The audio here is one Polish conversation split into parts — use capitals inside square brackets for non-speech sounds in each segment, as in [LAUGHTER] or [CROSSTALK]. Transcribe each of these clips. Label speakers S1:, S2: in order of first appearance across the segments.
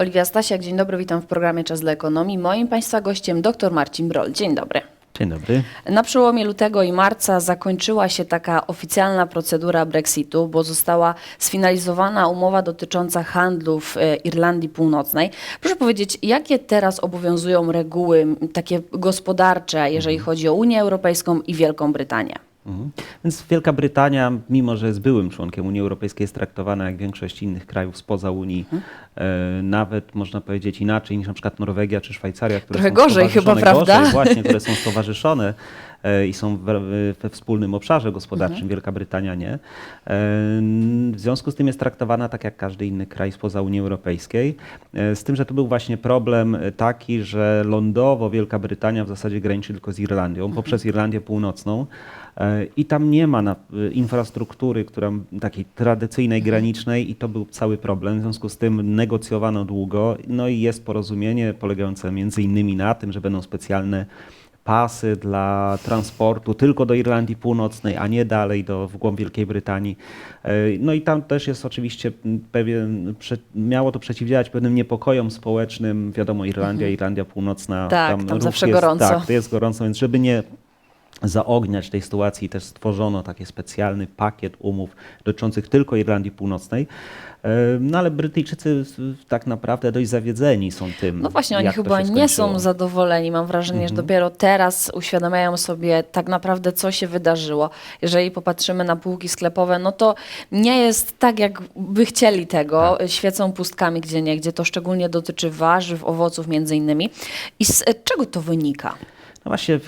S1: Oliwia Stasiak, dzień dobry, witam w programie Czas dla Ekonomii. Moim Państwa gościem dr Marcin Brol. Dzień dobry.
S2: Dzień dobry.
S1: Na przełomie lutego i marca zakończyła się taka oficjalna procedura Brexitu, bo została sfinalizowana umowa dotycząca handlu w e, Irlandii Północnej. Proszę powiedzieć, jakie teraz obowiązują reguły takie gospodarcze, jeżeli chodzi o Unię Europejską i Wielką Brytanię?
S2: Mhm. Więc Wielka Brytania, mimo że jest byłym członkiem Unii Europejskiej, jest traktowana jak większość innych krajów spoza Unii. E, nawet można powiedzieć inaczej niż na przykład Norwegia czy Szwajcaria, które
S1: Trochę
S2: są
S1: gorzej chyba,
S2: stowarzyszone-
S1: prawda?
S2: Gorzej, właśnie, które są stowarzyszone [LAUGHS] i są we, wspólnym obszarze gospodarczym. Wielka Brytania nie. E, w związku z tym jest traktowana tak jak każdy inny kraj spoza Unii Europejskiej. E, z tym, że to był właśnie problem e, taki, że lądowo Wielka Brytania w zasadzie graniczy tylko z Irlandią, poprzez Irlandię Północną. E, I tam nie ma infrastruktury, która takiej tradycyjnej, granicznej i to był cały problem. W związku z tym negocjowano długo, no i jest porozumienie polegające między innymi na tym, że będą specjalne pasy dla transportu tylko do Irlandii Północnej, a nie dalej do, w głąb Wielkiej Brytanii. E, No i tam też jest oczywiście pewien, miało to przeciwdziałać pewnym niepokojom społecznym. Wiadomo, Irlandia, Irlandia Północna.
S1: Tak, tam
S2: ruch
S1: zawsze
S2: jest,
S1: gorąco.
S2: Tak, to jest gorąco, więc żeby nie zaogniać tej sytuacji też stworzono taki specjalny pakiet umów dotyczących tylko Irlandii Północnej. No ale Brytyjczycy tak naprawdę dość zawiedzeni są tym.
S1: No właśnie, oni chyba nie są zadowoleni. Mam wrażenie, że dopiero teraz uświadamiają sobie tak naprawdę, co się wydarzyło. Jeżeli popatrzymy na półki sklepowe, no to nie jest tak, jak by chcieli tego. Świecą pustkami gdzie nie, gdzie to szczególnie dotyczy warzyw, owoców między innymi. I z e, czego to wynika?
S2: No właśnie,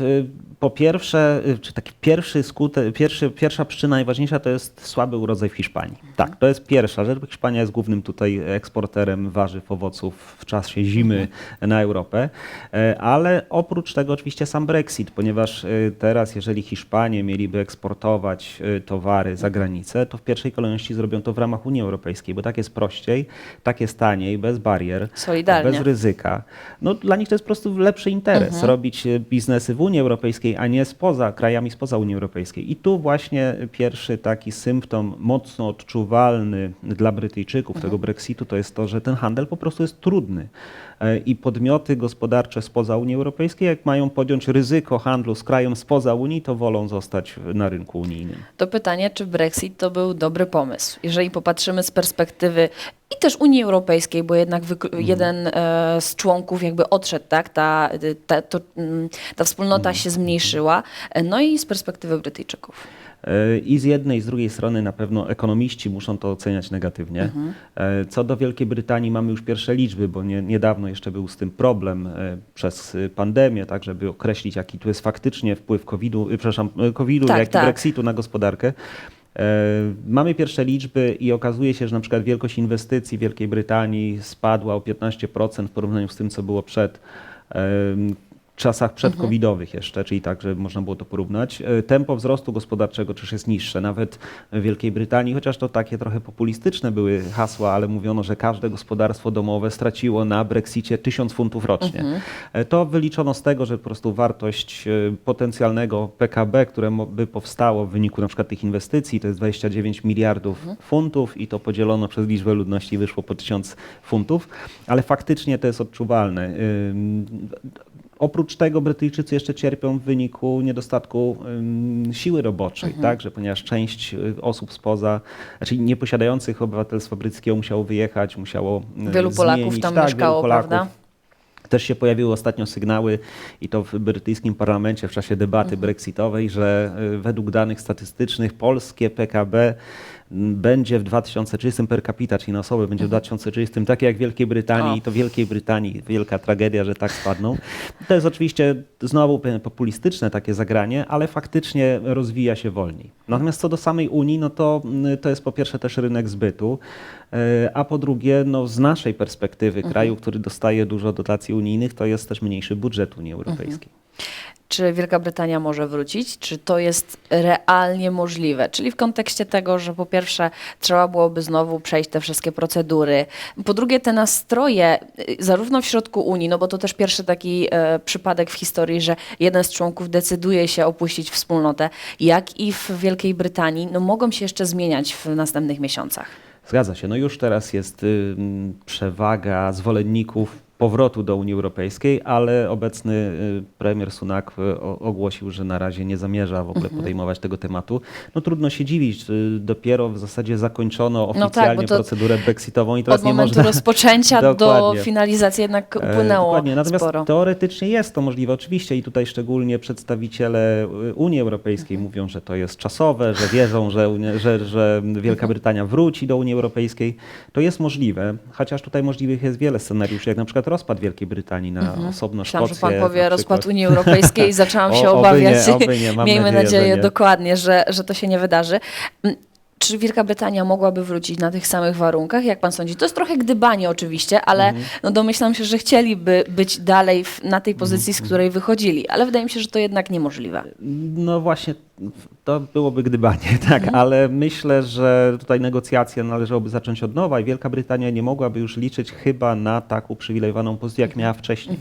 S2: po pierwsze, y, czy taki pierwszy skutek, pierwszy, pierwsza przyczyna najważniejsza to jest słaby urodzaj w Hiszpanii. Tak, to jest pierwsza rzecz, bo Hiszpania jest głównym tutaj eksporterem warzyw, owoców w czasie zimy na Europę. E, Ale oprócz tego oczywiście sam Brexit, ponieważ y, teraz jeżeli Hiszpanie mieliby eksportować y, towary za granicę, to w pierwszej kolejności zrobią to w ramach Unii Europejskiej, bo tak jest prościej, tak jest taniej, bez barier,
S1: Solidarnie.
S2: bez ryzyka. No, dla nich to jest po prostu lepszy interes robić e, biznesy w Unii Europejskiej, a nie spoza krajami spoza Unii Europejskiej. I tu właśnie pierwszy taki symptom mocno odczuwalny dla Brytyjczyków tego Brexitu to jest to, że ten handel po prostu jest trudny. E, I podmioty gospodarcze spoza Unii Europejskiej, jak mają podjąć ryzyko handlu z krajem spoza Unii, to wolą zostać na rynku unijnym.
S1: To pytanie, czy Brexit to był dobry pomysł? Jeżeli popatrzymy z perspektywy też Unii Europejskiej, bo jednak wykl- jeden e, z członków jakby odszedł, tak? Ta, ta, to, mm, ta wspólnota się zmniejszyła. E, No i z perspektywy Brytyjczyków.
S2: E, I z jednej, i z drugiej strony na pewno ekonomiści muszą to oceniać negatywnie. E, Co do Wielkiej Brytanii mamy już pierwsze liczby, bo nie, niedawno jeszcze był z tym problem przez pandemię, tak, żeby określić jaki tu jest faktycznie wpływ COVID-u, przepraszam, COVID-u,
S1: Tak,
S2: jak
S1: tak.
S2: Brexitu na gospodarkę. E, Mamy pierwsze liczby i okazuje się, że na przykład wielkość inwestycji Wielkiej Brytanii spadła o 15% w porównaniu z tym, co było przed czasach przedcovidowych jeszcze, czyli tak, że można było to porównać. E, Tempo wzrostu gospodarczego też jest niższe, nawet w Wielkiej Brytanii, chociaż to takie trochę populistyczne były hasła, ale mówiono, że każde gospodarstwo domowe straciło na Brexicie 1000 funtów rocznie. E, To wyliczono z tego, że po prostu wartość e, potencjalnego PKB, które by powstało w wyniku na przykład tych inwestycji, to jest 29 miliardów funtów i to podzielono przez liczbę ludności wyszło po 1000 funtów, ale faktycznie to jest odczuwalne. Oprócz tego Brytyjczycy jeszcze cierpią w wyniku niedostatku siły roboczej, tak, że ponieważ część y, osób spoza, znaczy nieposiadających obywatelstwa brytyjskiego musiało wyjechać, musiało y,
S1: Wielu Polaków
S2: zmienić,
S1: tam
S2: tak,
S1: mieszkało,
S2: Polaków.
S1: prawda?
S2: Też się pojawiły ostatnio sygnały i to w brytyjskim parlamencie w czasie debaty brexitowej, że y, według danych statystycznych polskie PKB będzie w 2030 per capita, czyli na osobę będzie w 2030 takie jak w Wielkiej Brytanii i to w Wielkiej Brytanii wielka tragedia, że tak spadną. To jest oczywiście znowu populistyczne takie zagranie, ale faktycznie rozwija się wolniej. Natomiast co do samej Unii, no to, mm, to jest po pierwsze też rynek zbytu, e, a po drugie no z naszej perspektywy kraju, który dostaje dużo dotacji unijnych, to jest też mniejszy budżet Unii Europejskiej.
S1: Czy Wielka Brytania może wrócić? Czy to jest realnie możliwe? Czyli w kontekście tego, że po pierwsze trzeba byłoby znowu przejść te wszystkie procedury. Po drugie te nastroje, y, zarówno w środku Unii, no bo to też pierwszy taki e, przypadek w historii, że jeden z członków decyduje się opuścić wspólnotę, jak i w Wielkiej Brytanii, no mogą się jeszcze zmieniać w następnych miesiącach.
S2: Zgadza się. No już teraz jest y, przewaga zwolenników powrotu do Unii Europejskiej, ale obecny y, premier Sunak y, ogłosił, że na razie nie zamierza w ogóle
S1: Mhm.
S2: podejmować tego tematu. No trudno się dziwić, y, dopiero w zasadzie zakończono
S1: tak,
S2: oficjalnie
S1: to
S2: procedurę brexitową i teraz
S1: Od
S2: nie
S1: momentu
S2: można... [LAUGHS]
S1: rozpoczęcia do finalizacji jednak
S2: E,
S1: upłynęło
S2: Dokładnie, natomiast
S1: sporo.
S2: teoretycznie jest to możliwe oczywiście i tutaj szczególnie przedstawiciele Unii Europejskiej
S1: Mhm.
S2: mówią, że to jest czasowe, że wierzą, że, że, że Wielka
S1: Mhm.
S2: Brytania wróci do Unii Europejskiej. To jest możliwe, chociaż tutaj możliwych jest wiele scenariuszy, jak na przykład rozpad Wielkiej Brytanii na osobno
S1: Myślałam,
S2: Szkocję.
S1: że pan powie
S2: przykład.
S1: Unii Europejskiej i [LAUGHS] zaczęłam się
S2: O, oby
S1: obawiać.
S2: nie, oby nie, mam [LAUGHS]
S1: Miejmy
S2: nadzieję,
S1: nadzieję,
S2: że nie.
S1: dokładnie, że, że to się nie wydarzy. Mm, Czy Wielka Brytania mogłaby wrócić na tych samych warunkach, jak pan sądzi? To jest trochę gdybanie oczywiście, ale
S2: Mhm.
S1: no domyślam się, że chcieliby być dalej w, na tej pozycji,
S2: Mhm.
S1: z której wychodzili, ale wydaje mi się, że to jednak niemożliwe.
S2: No właśnie, to byłoby gdybanie, [LAUGHS] tak,
S1: Mhm.
S2: ale myślę, że tutaj negocjacje należałoby zacząć od nowa i Wielka Brytania nie mogłaby już liczyć chyba na tak uprzywilejowaną pozycję, jak miała wcześniej.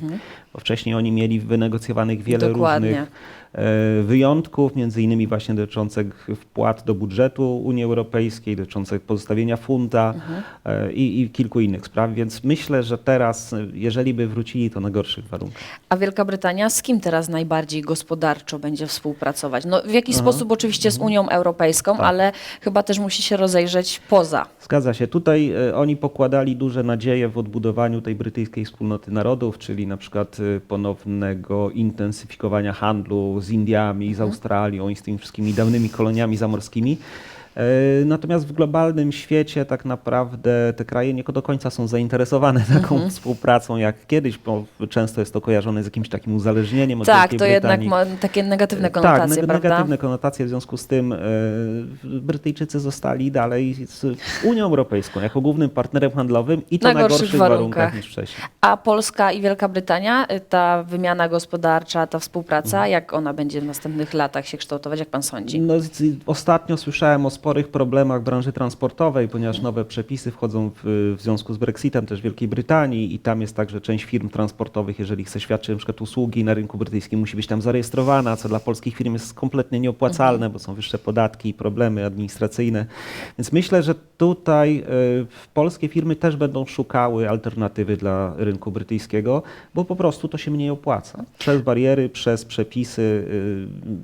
S2: Bo wcześniej oni mieli wynegocjowanych wiele
S1: Mhm. Dokładnie.
S2: różnych e, wyjątków, między innymi właśnie dotyczących wpłat do budżetu Unii Europejskiej, dotyczących pozostawienia funta
S1: Mhm.
S2: e, i, i kilku innych spraw, więc myślę, że teraz, e, jeżeli by wrócili, to na gorszych warunkach.
S1: A Wielka Brytania z kim teraz najbardziej gospodarczo będzie współpracować? No, w jakiś sposób oczywiście z Unią Europejską,
S2: Tak.
S1: ale chyba też musi się rozejrzeć poza.
S2: Zgadza się. Tutaj e, oni pokładali duże nadzieje w odbudowaniu tej brytyjskiej wspólnoty narodów, czyli na przykład e, ponownego intensyfikowania handlu z Indiami, z Australią i z tymi wszystkimi dawnymi koloniami zamorskimi. E, Natomiast w globalnym świecie tak naprawdę te kraje nie do końca są zainteresowane taką współpracą jak kiedyś, bo często jest to kojarzone z jakimś takim uzależnieniem od
S1: Tak, to jednak
S2: Brytanii.
S1: ma takie negatywne
S2: Tak,
S1: konotacje,
S2: neg-
S1: prawda?
S2: negatywne konotacje, w związku z tym e, Brytyjczycy zostali dalej z Unią Europejską jako głównym partnerem handlowym i to
S1: Na
S2: na,
S1: gorszych
S2: gorszych
S1: warunkach.
S2: warunkach niż wcześniej.
S1: A Polska i Wielka Brytania, ta wymiana gospodarcza, ta współpraca,
S2: Mhm.
S1: jak ona będzie w następnych latach się kształtować, jak pan sądzi?
S2: No, ostatnio słyszałem o sporych problemach w branży transportowej, ponieważ nowe przepisy wchodzą w, w związku z Brexitem też w Wielkiej Brytanii i tam jest tak, że część firm transportowych, jeżeli chce świadczyć na przykład usługi na rynku brytyjskim, musi być tam zarejestrowana, co dla polskich firm jest kompletnie nieopłacalne, bo są wyższe podatki i problemy administracyjne. Więc myślę, że tutaj y, polskie firmy też będą szukały alternatywy dla rynku brytyjskiego, bo po prostu to się mniej opłaca. Przez bariery, przez przepisy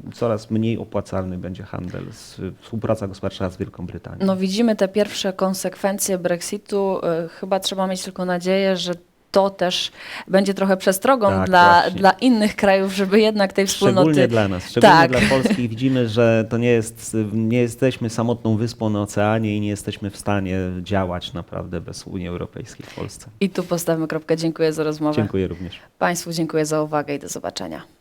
S2: y, coraz mniej opłacalny będzie handel, z, współpraca gospodarcza z Wielką Brytanią.
S1: No widzimy te pierwsze konsekwencje Brexitu. y, Chyba trzeba mieć tylko nadzieję, że to też będzie trochę przestrogą
S2: Tak,
S1: dla,
S2: właśnie.
S1: dla innych krajów, żeby jednak tej wspólnoty...
S2: Szczególnie dla nas, szczególnie
S1: Tak.
S2: dla Polski widzimy, że to nie jest, nie jesteśmy samotną wyspą na oceanie i nie jesteśmy w stanie działać naprawdę bez Unii Europejskiej w Polsce.
S1: I tu postawimy kropkę. Dziękuję za rozmowę.
S2: Dziękuję również.
S1: Państwu dziękuję za uwagę i do zobaczenia.